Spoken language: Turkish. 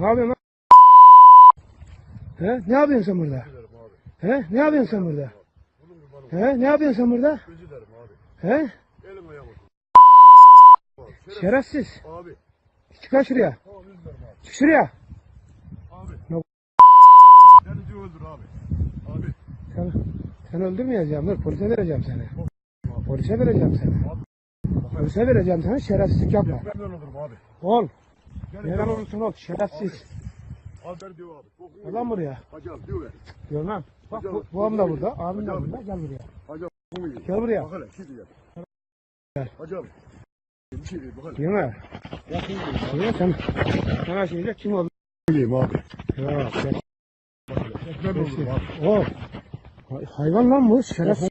Ne yapıyorsun lan? He? Ne yapıyorsun sen burada? He? Ne yapıyorsun sen burada? He? Ne yapıyorsun sen burada? He? Elim ayağım Şerefsiz. Abi. Çıkar şuraya. Tamam abi. Çık şuraya. Abi. Ne- diyor öldür abi. Abi. Sen, sen öldürmeyeceğim. Dur polise vereceğim seni. Polise vereceğim seni. Polise vereceğim seni. Şerefsizlik yapma. Ben öldürürüm abi. Ol. Gel Neden olursun ol. Şerefsiz. Abi ver diyor abi. Gel lan buraya. Hacı diyor ver. Gel lan. Bak bu, bu am da burada. Abim de burada. Gel buraya. Hacı. Gel buraya. Bak hele gel. Gel. Hacı abi. Bir şey değil bak hele. Değil mi? Kokunu yiyin. Niye sen? Sana şimdi kim oldu? Yiyeyim abi. Yok. Ben öldürürüm abi. O. Hay- Hayvan lan bu. Şerefsiz.